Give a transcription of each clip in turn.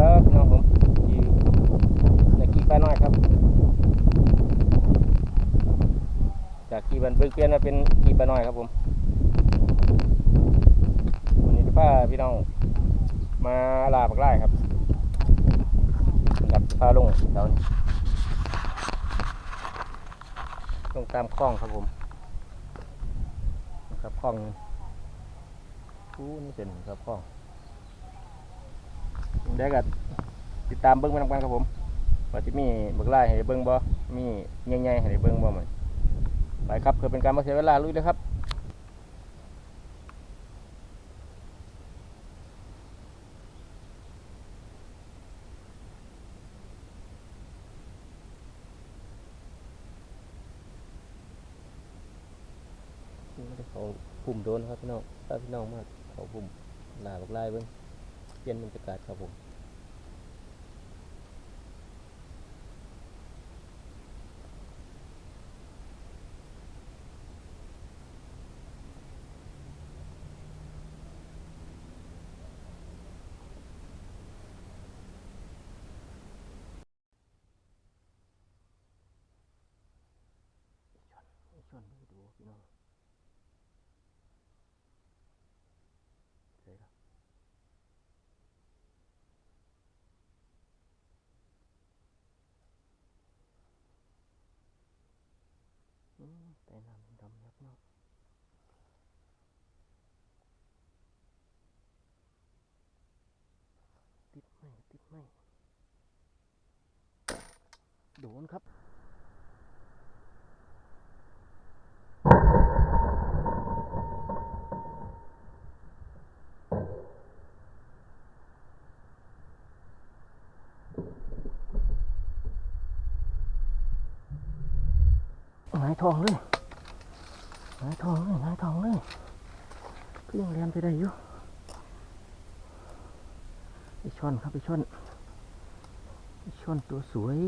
ครับพี่น้องผมอยู่ในกีบ้าน้อยครับ จากกีบันเบิกเปลี่ยนมาเป็นกีบ้าน้อยครับผมวันนี้ป้าพี่น้องมาลาปักไล่ครับจับพาลงเดี๋ยวลงตามคลองครับผมครับคลองอู้นี่เป็นครับคลอง ได้กับติดตามเบิ้งไปนำกันครับผมว่าที่มีบักไล่ให้เบิ้งบ่มีใหญ่ๆให้เบิ้งบ่เหมือนไปครับเพื่อเป็นการไม่เสียเวลาลุยเลยครับเขาปุ่มโดนครับพี่น้องถ้าพี่น้องมาเขาปุ่มลาบักไล่เบิ้งเปลี่ยนบรรยากาศครับผมชวนไปดู พี่น้องใช่ครับอืมแต่น้ำดำยับเนาะติดไหมติดไหมโดนครับ ทองเลยหายทองเลยหายทองเลยก็ยังเรียนไปได้อยู่ไอช่อนครับไอช่อนไอช่อนตัวสวย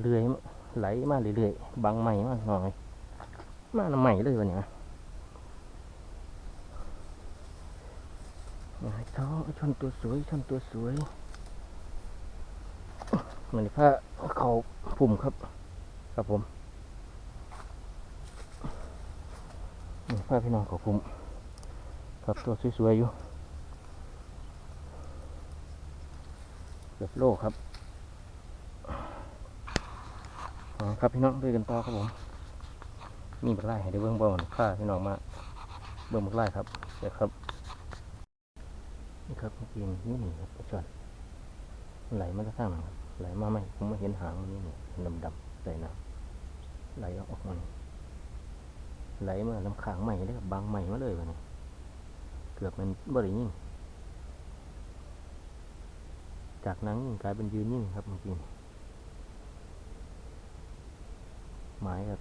เลื่อยมาไหลมาเรื่อยๆบังใหม่มากหน่อย มาใหม่เลยวันนี้หงายท้องไอช่อนตัวสวยช่อนตัวสวย มันผ้าเขาปุ่มครับ ครับผมนี่ผ้าพี่น้องเขาปุ่มครับตัวสวยๆอยู่เกือบโลครับอ๋อครับพี่น้องด้วยกันต่อครับผมมีบักไล่ให้ได้เบื้องบนผ้าพี่น้องมาเบื้องบักไล่ครับเดี๋ยวครับ นี่ครับเมื่อกี้นี่นี่ครับจอนไหลมาจะข้างหลังครับ ไหลมาไหมผมม่เห็นหางนนี่นี่ดำดำๆใส่น้ำไหลออกมาไหลมาลำขางใหม่เลยบบางใหม่มาเลยวันนี้เกือบมันบริยิ่งจากนั้นยิ่งกลายเป็นยืนยิ่งครับเมื่อกี้หมายกับ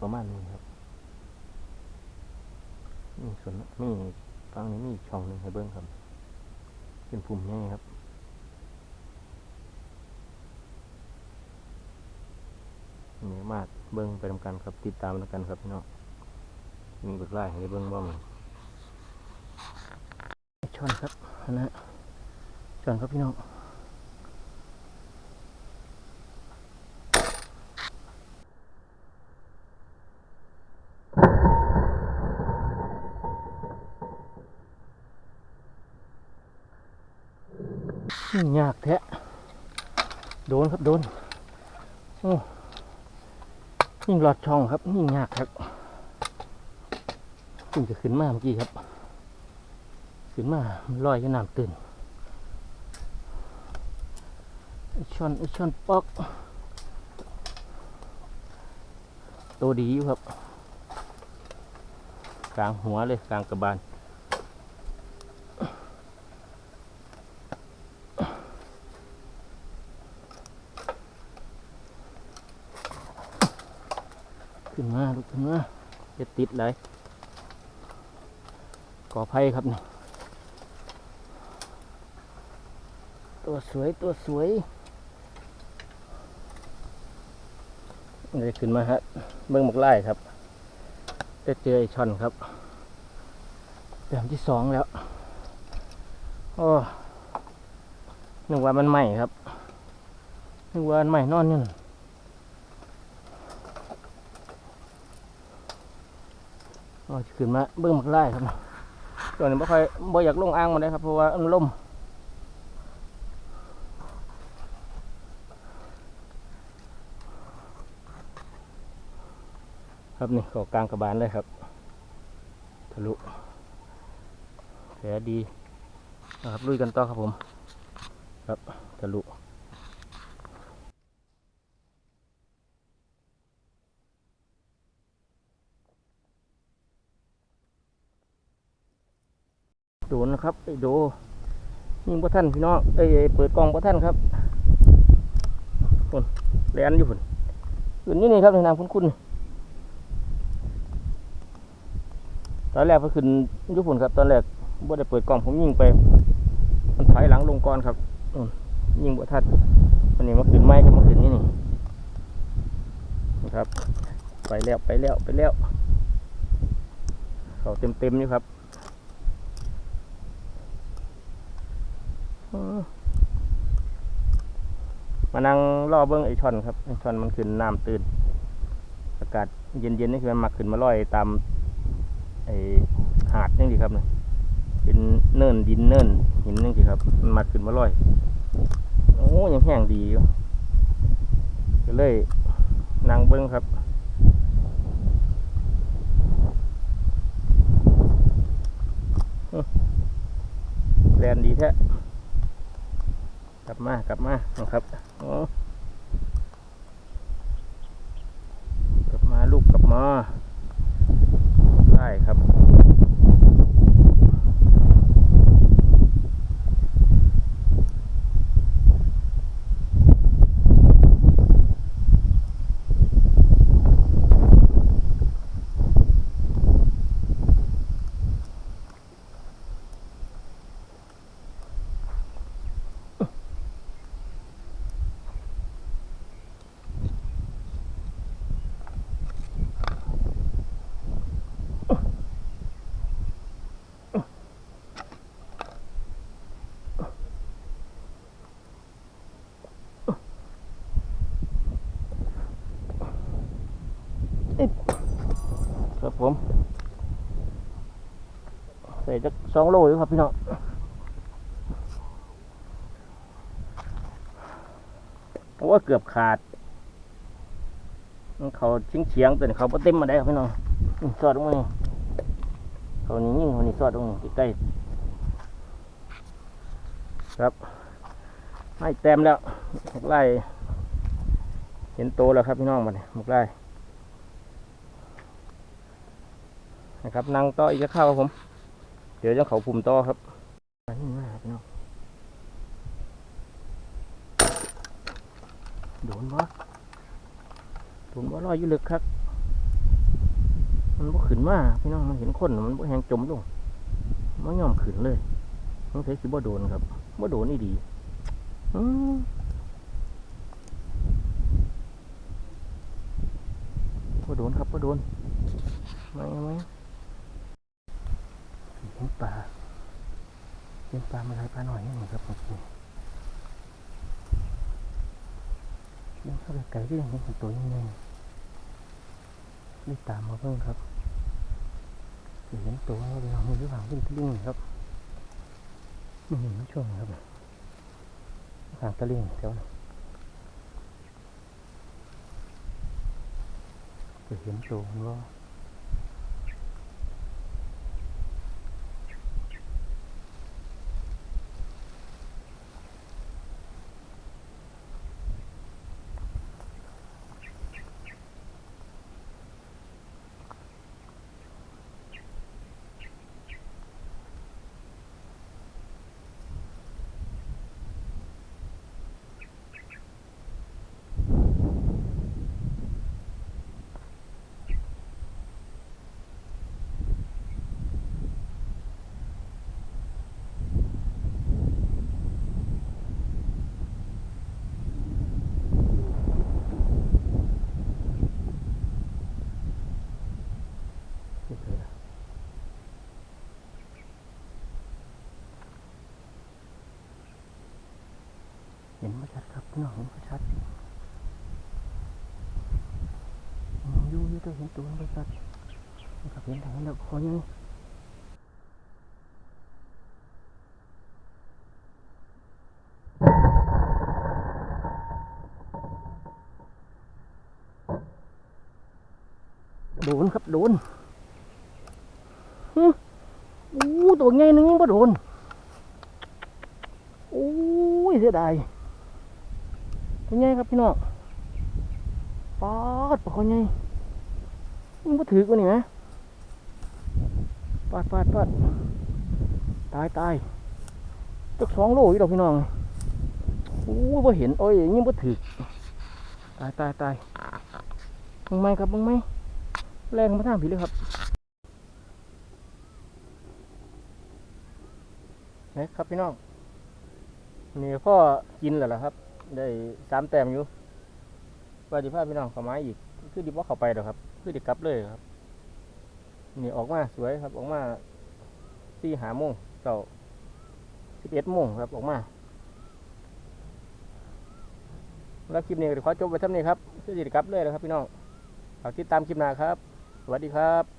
ประมาณนี้ครับนี่ส่วนนี่ฟังนี้มีอีกช่องหนึ่งให้เบิ้งครับ เป็นปุ่มใหญ่ครับ นี่มากเบิ้งไปทำกันครับ ติดตามแล้วกันครับพี่น้องมีบิกไล่ให้เบิ้งบ้างช่อนครับนะช่อนครับพี่น้องนี่ยากแท้โดนครับ โดน โอ้ นิ่งหลอดช่องครับนิ่งยากครับเพิ่งจะขึ้นมาเมื่อกี้ครับ ขึ้นมาลอยอยู่น้ำตื่นไอ้ช่อนไอ้ช่อนปอก ตัวดีอยู่ครับ กลางหัวเลยกลางกระบาล ขึ้นมาลุกขึ้นมาจะติดเลยก่อไผ่ครับนี่ตัวสวยตัวสวยเลยขึ้นมาฮะเบิ้งหมกไล่ครับจะเจอไอช่อนครับแต้มที่สองแล้วโอ้นึกว่ามันใหม่ครับนึกว่ามันใหม่นอนนี่น่ะ อ๋อสิขึ้นมาเบิ่งมักไล่ครับตอนนี้บ่ค่อยบ่อยากลงอ่างมาได้ครับเพราะว่ามันล่มครับนี่เข้ากลางกระบาลเลยครับทะลุแผลดีนะครับลุยกันต่อครับผม ครับทะลุ โดนนะครับไอ้โดยิงพ่ท่านพี่น้องเอ้ยเปิดกล้องพ่ท่านครับคนแลนอยู่พุ่นอยู่นี่นี่ครับในน้ำคุ้นๆตอนแรกก็ขึ้นยุพุ่นครับ ตอนแรกบ่ได้เปิดกล้องผมยิงไป มันถอยหลังลงก่อนครับยิงบ่ทันวันนี้มาขึ้นไม้ก็มาขึ้นนี่นี่นะครับ ไปแล้วไปแล้วไปแล้วเขาเต็มเต็มอยู่ครับ มานั่งรอเบิ้งไอช่อนครับไอช่อนมันขึ้นน้ำตื่นอากาศเย็นๆนี่คือมันมักขึ้นมาลอยตามไอหาดนี่ดีครับเนี่ยเป็นเนินดินเนินหินนึงสิครับ มันมัดขึ้นมาลอยโอ้ยังแห้งดีอยู่ก็เลยนั่งเบิ้งครับแลนดีแท้ กลับมากลับมานะครับโอ้กลับมาลูกกลับมาได้ครับ ครับผม ใส่จักสองโลอยู่ครับพี่น้องเพราะว่าเกือบขาด เขาชิงเฉียงแต่นี่เขาเต็มมาได้ครับพี่น้องสอดลงนี่เขานี่ยิ่งเขานี่สอดลงนี่ใกล้ครับไม่เต็มแล้วหมกไล่เห็นโตแล้วครับพี่น้องมาเนี่ยหมกไล่ นะครับนั่งต่ออีกจะเข้าครับผม เดี๋ยวจะเขาภูมิต่อครับนนี้มากพี่น้องโดนบ่โดนบ่ลอยอยู่ลึกครับ มันบ่ขึ้นมาพี่น้องมันเห็นคนมันบ่แหงจมลงมันยอมขึ้นเลยต้องใช้สิบ่โดนครับบ่โดนนี่ดีอืมบ่โดนครับบ่โดนไม่ไม่ เลี้ยงปลาเลี้ยงปลามาหลายปลาหน่อยนี่ครับผมเลี้ยงเข้าไปไกลก็ยังเห็นเป็นตัวยังไงรีบตามมาเพิ่งครับเห็นตัวเราไปลองหรือเปล่าขึ้นลิ่งครับนี่มันช่วงครับทางตะลิ่งแถวนั้นจะเห็นตัวมันว่า ห็นไมาชัดครับพี่น้องเห็นไมาชัดยู่ยู่ตัวเห็นตัวไมาชัดครับเห็นทางนั้นแล้วขอยังโดนครับ โดนหึอู้ตัวใหญ่นึงยังบ่โดน โอ้ยเสียดาย ตัวใหญ่ครับพี่น้องปาดปลาคอใหญ่มันบ่ถือกว่านี่ไหมปาดปาดปาดตายตายจักสองโลอยู่ดอกพี่น้องโอ้ยบ่เห็นโอ้ยยังบ่ถือตายตายตายมึงไหมครับมึงไหมแรงมาทางผีเลยครับไหนครับพี่น้องนี่พ่อกินแล้วล่ะครับ ได้สามแต้มอยู่ว่าดิพาพี่น้องเข้ามาอีก คือดิบ่เข้าไปดอกครับ คือดิกลับเลยครับ นี่ออกมาสวยครับ ออกมาสี่หาโมงเก้าสิบเอ็ดโมงครับ ออกมาแล้วคลิปนี้ก็ขอจบไว้เท่านี้ครับคือดิกลับเลยนะครับ พี่น้องฝากติดตามคลิปหน้าครับ สวัสดีครับ